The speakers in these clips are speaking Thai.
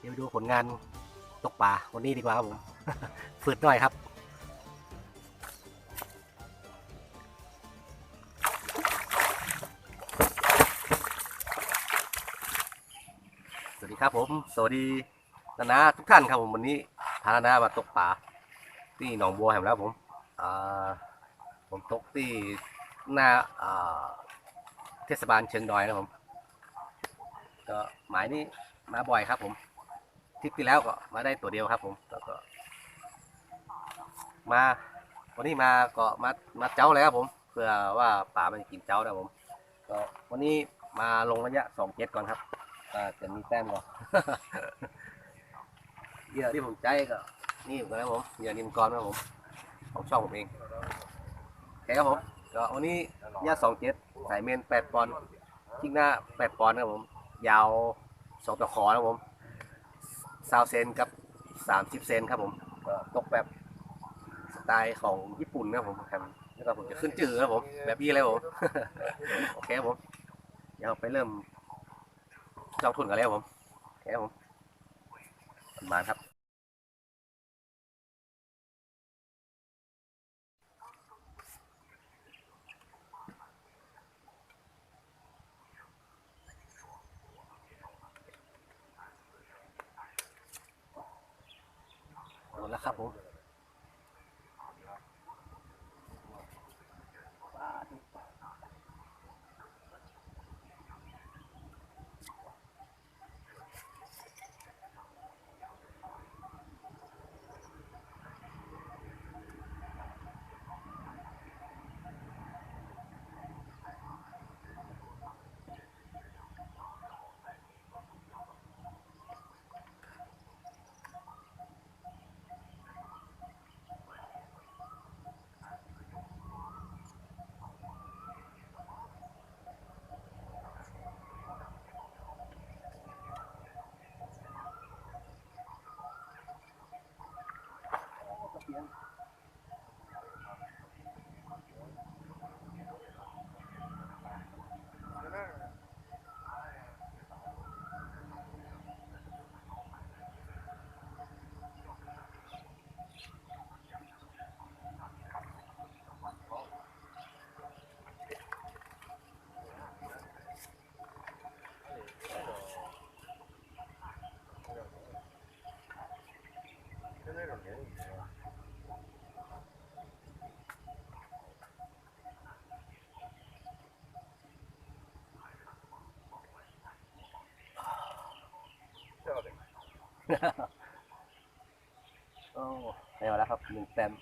เดี๋ยวดูผลงานตกปลาวันนี้ดีกว่าครับผม ฝืดหน่อยครับ สวัสดีครับผม สวัสดีนานาทุกท่านครับผมวันนี้พานานามาตกปลาที่หนองบัวแห่งแล้วผมผมตกที่หน้าเทศบาลเชิงดอยนะผมก็หมายนี้มาบ่อยครับผม ทริปที่แล้วก็มาได้ตัวเดียวครับ ผมแล้วก็ มาวันนี้มาก็มามาเจ้าเลยครับผมเพื่อว่าป่ามันจะกินเจ้านะผมก็วันนี้มาลงระยะสองเจ็ดก่อนครับก็จะมีแต้มก่อนเหยื่อที่ผมใจก็ นี่เหมือนกันะผมเหยื่อนิมกรนะผมของช่องผมเองโอเคครับผมก็วันนี้ระยะสองเจ็ดสายเมนแปดปอนด์ทิ้งหน้าแปดปอนด์ครับผม ยาวสองตะขอนะครับผม ซาวเซนกับสามสิบเซนครับผมก็ตกแบบสไตล์ของญี่ปุ่นนะครับผมครับแล้วก็ผมจะขึ้นจืดครับผม แบบนี้เลยผม โอเคครับผม เดี๋ยวไปเริ่มจองทุนกันแล้วผม โอเคครับผมมาครับ หมดแล้วครับผม โอ้ไม่เอาแล้วครับหนึ่งแต้ม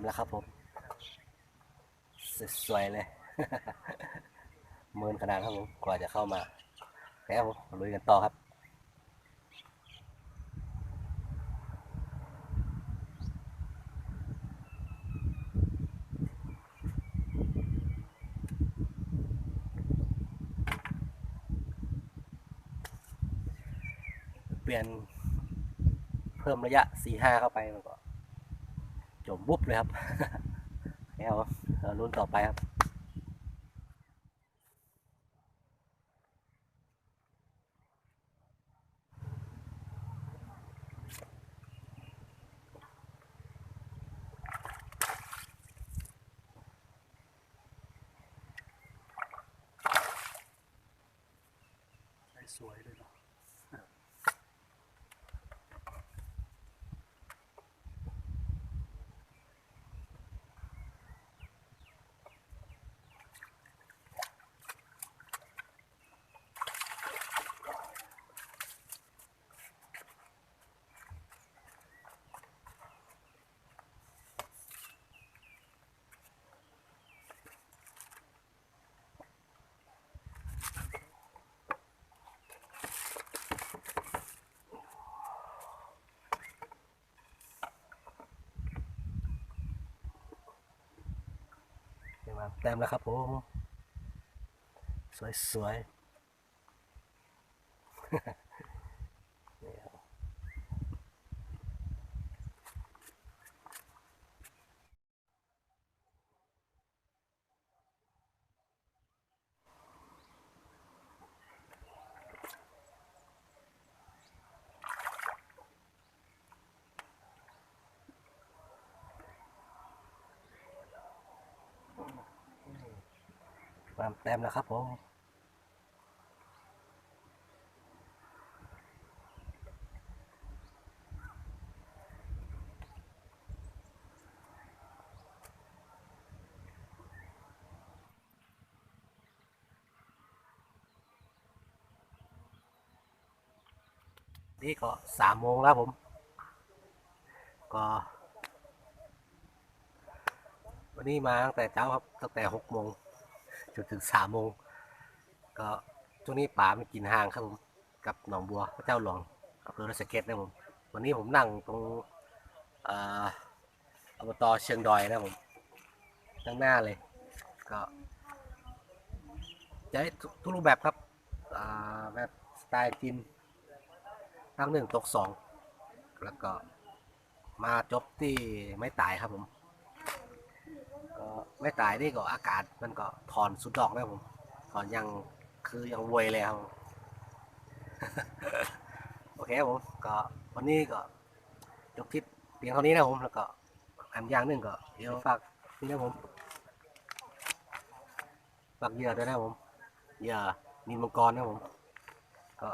มแล้วครับผมสวยเลยเมินขนาดครับผมกว่าจะเข้ามาแล้วผมลุยกันต่อครับเปลี่ยนเพิ่มระยะ 4-5 เข้าไปมันก็ จมบุบเลยครับแล้วเราลุ้นต่อไปครับสวยเลยเนาะ มาแต้มแล้วครับผม สวยส มาแต้มแล้วครับผมนี่ก็สามโมงแล้วผม ก็ วันนี้มาตั้งแต่เช้าครับตั้งแต่หกโมง จนถึงสามโมงก็ช่วงนี้ป่ามันกินห่างครับผมกับหนองบัวพระเจ้าหลวงอำเภอราชเกตนะผมวันนี้ผมนั่งตรงเอ่ออบตเชียงดอยนะผมข้างหน้าเลย ก็จะให้ทุกรูปแบบครับแบบสไตล์จีนตั้งหนึ่งตกสองแล้วก็มาจบที่ไม่ตายครับผม ก็ไม่ตายนี่ก็อากาศมันก็ถอนสุดดอกแล้วผมถอนยังคือยังเวยเลยครับโอเคผมก็วันนี้ก็จบคลิปเพียงเท่านี้นะผมแล้วก็อันอย่างหนึ่งก็เดี๋ยวฝากนี่นะผมฝากเหยื่อด้วยนะผมเหยื่อนินมังกรนะผม ก็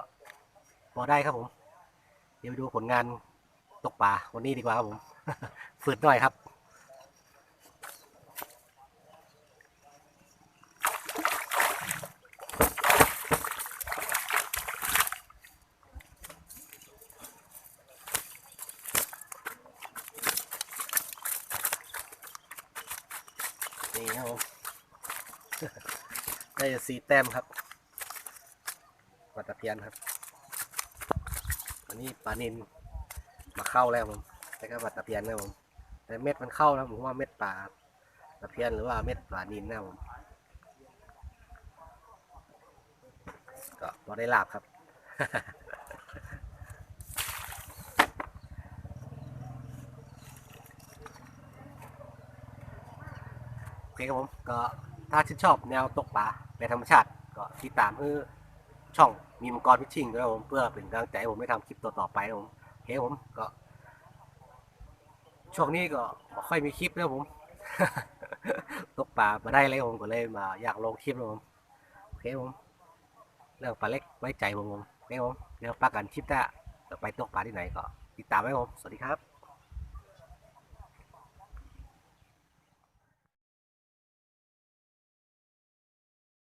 พอได้ครับผม เดี๋ยวดูผลงานตกปลาวันนี้ดีกว่าครับผม ฝืดหน่อยครับ นี่ครับผม ได้จะสีแต้มครับปลาตะเพียนครับ อันนี้ปลานินมาเข้าแล้วผมแต่ก็ปลาตะเพียนนะผมแต่เม็ดมันเข้านะผมว่าเม็ดปลาตะเพียนหรือว่าเม็ดปลานินนะผมก็พอได้ลาบครับโอเคครับผมก็ถ้าชื่นชอบแนวตกปลา ในธรรมชาติก็ติดตามเพื่อช่องมีมังกรพิชชิ่งด้วยผมเพื่อเป็นกำลังใจผมได้ทำคลิปต่อๆไปผมโอเคครับผมก็ ช่วงนี้ก็ไม่ค่อยมีคลิปนะผมตกปลามาได้เลยผมก็เลยมาอยากลงคลิปนะผมโอเคผมเรื่องปลาเล็กไว้ใจผมผมโอเคครับผมเดี๋ยวปลากันคลิปหน้าจะไปตกปลาที่ไหนก็ติดตามไว้ผมสวัสดีครับ